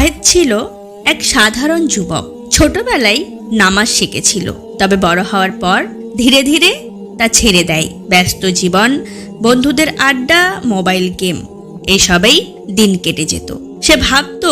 শাহেদ ছিল এক সাধারণ যুবক। ছোটবেলায় নামাজ শিখেছিল, তবে বড় হওয়ার পর ধীরে ধীরে তা ছেড়ে দেয়। ব্যস্ত জীবন, বন্ধুদের আড্ডা, মোবাইল গেম, এসবেই দিন কেটে যেত। সে ভাবতো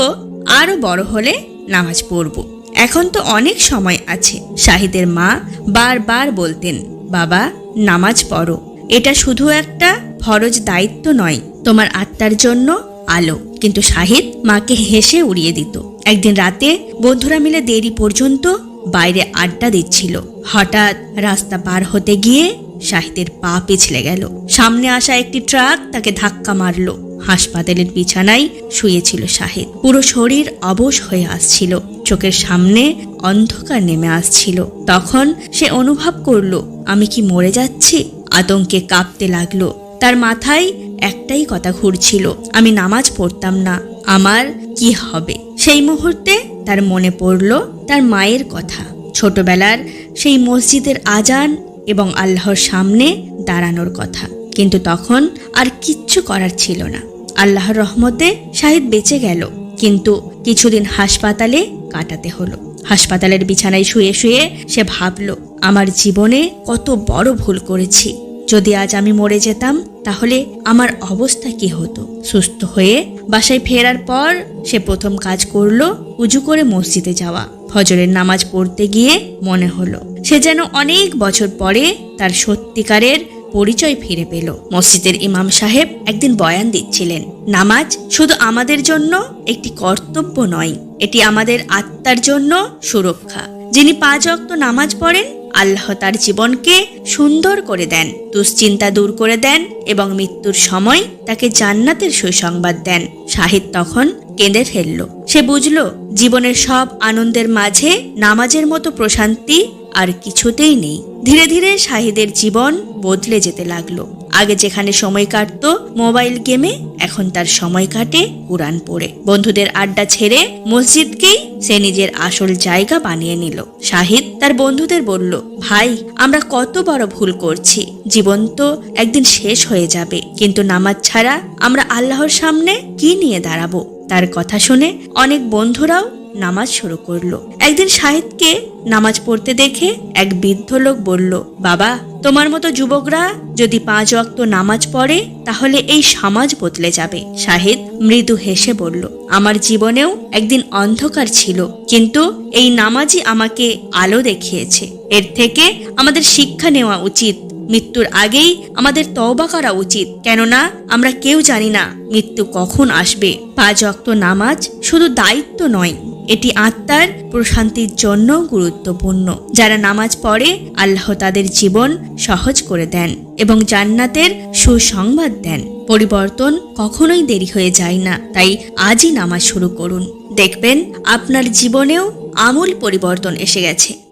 আরও বড় হলে নামাজ পড়ব। এখন তো অনেক সময় আছে শাহিদের মা বারবার বলতেন, বাবা, নামাজ পড়ো। এটা শুধু একটা ফরজ দায়িত্ব নয়, তোমার আত্মার জন্য আলো। কিন্তু শাহিদ মাকে হেসে উড়িয়ে দিত। একদিন রাতে বন্ধুরা মিলে দেরি পর্যন্ত বাইরে আড্ডা দিচ্ছিল। হঠাৎ রাস্তা পার হতে গিয়ে শাহিদের পা পিছলে গেল। সামনে আসা একটি ট্রাক তাকে ধাক্কা মারলো। হাসপাতালের বিছানায় শুয়েছিল শাহিদ। পুরো শরীর অবশ হয়ে আসছিল। চোখের সামনে অন্ধকার নেমে আসছিল। তখন সে অনুভব করল, আমি কি মরে যাচ্ছি? আতঙ্কে কাঁপতে লাগল। তার মাথায় একটাই কথা ঘুরছিল, আমি নামাজ পড়তাম না, আমার কি হবে? সেই মুহূর্তে তার মনে পড়ল তার মায়ের কথা। ছোটবেলার সেই মসজিদের আজান এবং আল্লাহর সামনে দাঁড়ানোর কথা। কিন্তু তখন আর কিচ্ছু করার ছিল না। আল্লাহর রহমতে শাহিদ বেঁচে গেল, কিন্তু কিছুদিন হাসপাতালে কাটাতে হলো। হাসপাতালের বিছানায় শুয়ে শুয়ে সে ভাবল, আমার জীবনে কত বড় ভুল করেছি। যদি আজ আমি মরে যেতাম, তাহলে আমার অবস্থা কি হতো? সুস্থ হয়ে বাসায় ফেরার পর সে প্রথম কাজ করল উজু করে মসজিদে যাওয়া। ফজরের নামাজ পড়তে গিয়ে মনে হলো সে যেন অনেক বছর পরে তার সত্যিকারের পরিচয় ফিরে পেল। মসজিদের ইমাম সাহেব একদিন বয়ান দিচ্ছিলেন, নামাজ শুধু আমাদের জন্য একটি কর্তব্য নয়, এটি আমাদের আত্মার জন্য সুরক্ষা। যিনি পাঁচ অক্ত নামাজ পড়েন আল্লাহ তার জীবনকে সুন্দর করে দেন, দুশ্চিন্তা দূর করে দেন এবং মৃত্যুর সময় তাকে জান্নাতের সুসংবাদ দেন। শাহিদ তখন কেঁদে ফেলল। সে বুঝল, জীবনের সব আনন্দের মাঝে নামাজের মতো প্রশান্তি আর কিছুতেই নেই। ধীরে ধীরে শাহিদের জীবন বদলে যেতে লাগল। আগে যেখানে সময় কাটতো, মোবাইল গেমে, এখন তার সময় কাটে কোরআন পড়ে। বন্ধুদের আড্ডা ছেড়ে মসজিদকেই সে নিজের আসল জায়গা বানিয়ে নিল। শাহিদ তার বন্ধুদের বলল, ভাই, আমরা কত বড় ভুল করছি। জীবন তো একদিন শেষ হয়ে যাবে, কিন্তু নামাজ ছাড়া আমরা আল্লাহর সামনে কি নিয়ে দাঁড়াবো? তার কথা শুনে অনেক বন্ধুরাও নামাজ শুরু করল। একদিন শাহিদকে নামাজ পড়তে দেখে এক বৃদ্ধ লোক বলল, বাবা, তোমার মতো যুবকরা যদি পাঁচ ওয়াক্ত নামাজ পড়ে, তাহলে এই সমাজ বদলে যাবে। শাহিদ মৃদু হেসে বলল, আমার জীবনেও একদিন অন্ধকার ছিল, কিন্তু এই নামাজই আমাকে আলো দেখিয়েছে। এর থেকে আমাদের শিক্ষা নেওয়া উচিত, মৃত্যুর আগেই আমাদের তওবা করা উচিত। কেননা, আমরা কেউ জানি না মৃত্যু কখন আসবে। পাঁচ অক্ত নামাজ শুধু দায়িত্ব নয় এটি আত্মার প্রশান্তির জন্য গুরুত্বপূর্ণ। যারা নামাজ পড়ে, আল্লাহ তাদের জীবন সহজ করে দেন এবং জান্নাতের সুসংবাদ দেন। পরিবর্তন কখনোই দেরি হয়ে যায় না, তাই আজই নামাজ শুরু করুন। দেখবেন, আপনার জীবনেও আমূল পরিবর্তন এসে গেছে।